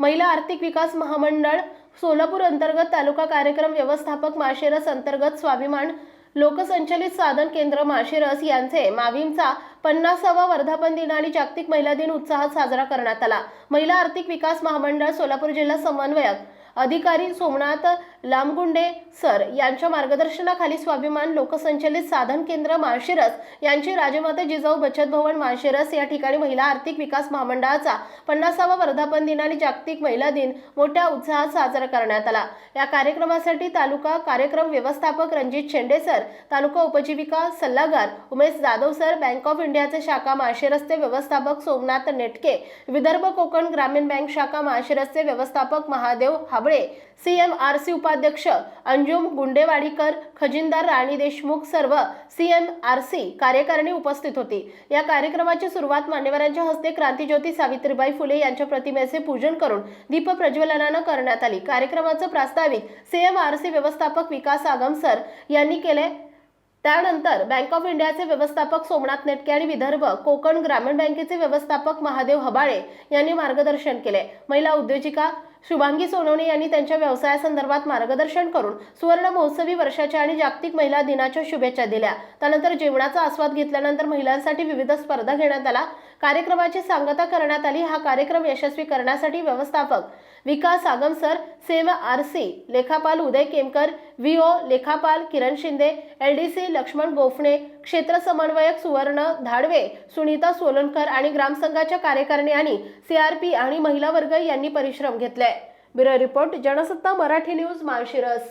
महिला आर्थिक विकास महामंडळ सोलापूर अंतर्गत तालुका कार्यक्रम व्यवस्थापक माशेरस अंतर्गत स्वाभिमान लोकसंचलित साधन केंद्र माशेरस यांचे माविमचा पन्नासावा वर्धापन दिन आणि जागतिक महिला दिन उत्साहात साजरा करण्यात आला. महिला आर्थिक विकास महामंडळ सोलापूर जिल्हा समन्वयक अधिकारी सोमनाथ लामगुंडे सर यांच्या मार्गदर्शनाखाली स्वाभिमान लोकसंचलित साधन केंद्र माळशिरस यांची राजमाता जिजाऊ बचत भवन माळशिरस या ठिकाणी महिला आर्थिक विकास महामंडळाचा पन्नासावा वर्धापन दिन आणि जागतिक महिला दिन मोठ्या उत्साहात साजरा करण्यात आला. या कार्यक्रमासाठी तालुका कार्यक्रम व्यवस्थापक रणजित शेंडे सर तालुका उपजीविका सल्लागार Umesh Jadhav sir bank of इंडियाचे शाखा माळशिरसचे व्यवस्थापक सोमनाथ नेटके विदर्भ कोकण ग्रामीण बँक शाखा माळशिरसचे व्यवस्थापक महादेव हा हाबळे सीएमआरसी उपाध्यक्ष अंजुम गुंडेवाडीकर खजिनदार राणी देशमुख सर्व सीएमआरसी कार्यकारिणी उपस्थित होती. या कार्यक्रमाची सुरुवात मान्यवरांच्या हस्ते क्रांतीज्योती सावित्रीबाई फुले यांच्या प्रतिमेचे पूजन करून दीप प्रज्वलनानं करण्यात आली. कार्यक्रमाचं प्रास्ताविक सीएमआरसी व्यवस्थापक विकास आगम सर यांनी केले. त्यानंतर बँक ऑफ इंडियाचे व्यवस्थापक सोमनाथ नेटके आणि विदर्भ कोकण ग्रामीण बँकेचे व्यवस्थापक महादेव हबाळे यांनी मार्गदर्शन केले. महिला उद्योजिका शुभांगी सोनवणे यांनी त्यांच्या व्यवसायासंदर्भात मार्गदर्शन करून सुवर्ण महोत्सवी वर्षाच्या आणि जागतिक महिला दिनाच्या शुभेच्छा दिल्या. त्यानंतर जेवणाचा आस्वाद घेतल्यानंतर महिलांसाठी विविध स्पर्धा घेण्यात आला कार्यक्रमाची सांगता करण्यात आली. हा कार्यक्रम यशस्वी करण्यासाठी व्यवस्थापक विकास आगम सर सेम आर सी लेखापाल उदय केमकर व्ही ओ लेखापाल Kiran Shinde L D C Laxman Bophane क्षेत्र समन्वयक सुवर्ण धाडवे सुनीता सोलनकर आणि ग्रामसंघाच्या कार्यकारिणी आणि सीआरपी आणि महिला वर्ग यांनी परिश्रम घेतले bureau report Jansatta Marathi news Malshiras.